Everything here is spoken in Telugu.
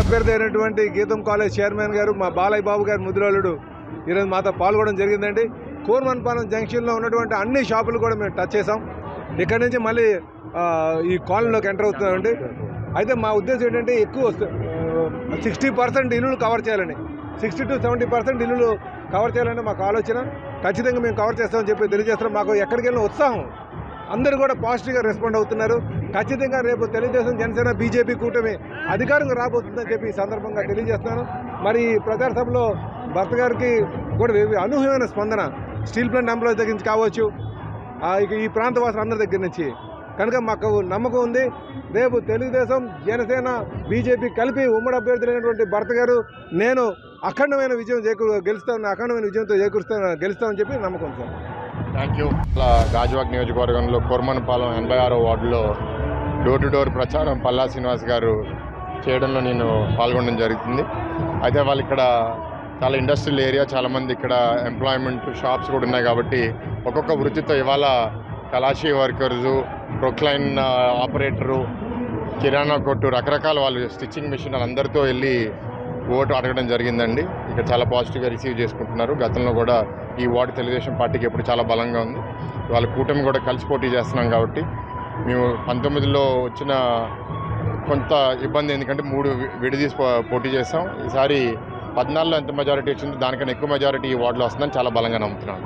అభ్యర్థి అయినటువంటి గీతం కాలేజ్ చైర్మన్ గారు మా బాలయ్య బాబు గారు ముద్రాలుడు. ఈరోజు మాతో పాల్గొనడం జరిగిందండి. కూర్మన్పాలెం జంక్షన్లో ఉన్నటువంటి అన్ని షాపులు కూడా మేము టచ్ చేసాం ఇక్కడి నుంచి మళ్ళీ ఈ కాలనీలోకి ఎంటర్ అవుతున్నామండి. అయితే మా ఉద్దేశం ఏంటంటే ఎక్కువ సిక్స్టీ పర్సెంట్ ఇల్లులు కవర్ చేయాలని. సిక్స్టీ టు సెవెంటీ పర్సెంట్ ఇల్లులు కవర్ చేయాలని మాకు ఆలోచన. ఖచ్చితంగా మేము కవర్ చేస్తామని చెప్పి తెలియజేస్తున్నాం. మాకు ఎక్కడికి వెళ్ళిన ఉత్సాహం. అందరూ కూడా పాజిటివ్గా రెస్పాండ్ అవుతున్నారు. ఖచ్చితంగా రేపు తెలుగుదేశం జనసేన బీజేపీ కూటమి అధికారంగా రాబోతుందని చెప్పి ఈ సందర్భంగా తెలియజేస్తున్నాను. మరి ఈ ప్రచార సభలో భర్త గారికి కూడా అనూహ్యమైన స్పందన స్టీల్ ప్లాంట్ ఎంప్లాయీస్ దగ్గర నుంచి కావచ్చు. ఇక ఈ ప్రాంత వాసులు అందరి దగ్గర నుంచి. కనుక మాకు నమ్మకం ఉంది. రేపు తెలుగుదేశం జనసేన బీజేపీ కలిపి ఉమ్మడి అభ్యర్థులైనటువంటి భర్త గారు నేను అఖండమైన విజయం చేకూరు గెలుస్తాను అఖండమైన విజయంతో చేకూరుస్తాను గెలుస్తామని చెప్పి నమ్మకం సార్. థ్యాంక్ యూ గాజువాక్ నియోజకవర్గంలో కుర్మన్పాలెం ఎనభై ఆరో వార్డులో డోర్ టు డోర్ ప్రచారం పల్లా శ్రీనివాస్ గారు చేయడంలో నేను పాల్గొనడం జరుగుతుంది. అయితే వాళ్ళు ఇక్కడ చాలా ఇండస్ట్రియల్ ఏరియా చాలామంది ఇక్కడ ఎంప్లాయ్మెంట్ షాప్స్ కూడా ఉన్నాయి కాబట్టి ఒక్కొక్క వృత్తితో ఇవాళ కలాషీ వర్కర్సు ప్రొక్లైన్ uh, ఆపరేటరు కిరాణా కొట్టు రకరకాల వాళ్ళు స్టిచ్చింగ్ మిషన్ వాళ్ళందరితో వెళ్ళి ఓటు అడగడం జరిగిందండి. ఇక్కడ చాలా పాజిటివ్గా రిసీవ్ చేసుకుంటున్నారు. గతంలో కూడా ఈ వార్డు తెలుగుదేశం పార్టీకి ఎప్పుడు చాలా బలంగా ఉంది. వాళ్ళ కూటమి కూడా కలిసి పోటీ చేస్తున్నాం కాబట్టి మేము పంతొమ్మిదిలో వచ్చిన కొంత ఇబ్బంది ఎందుకంటే మూడు విడదీసి పోటీ చేస్తాం ఈసారి పద్నాలుగులో ఎంత మెజారిటీ వచ్చిందో దానికన్నా ఎక్కువ మెజారిటీ ఈ వార్డులో వస్తుందని చాలా బలంగా నమ్ముతున్నాను.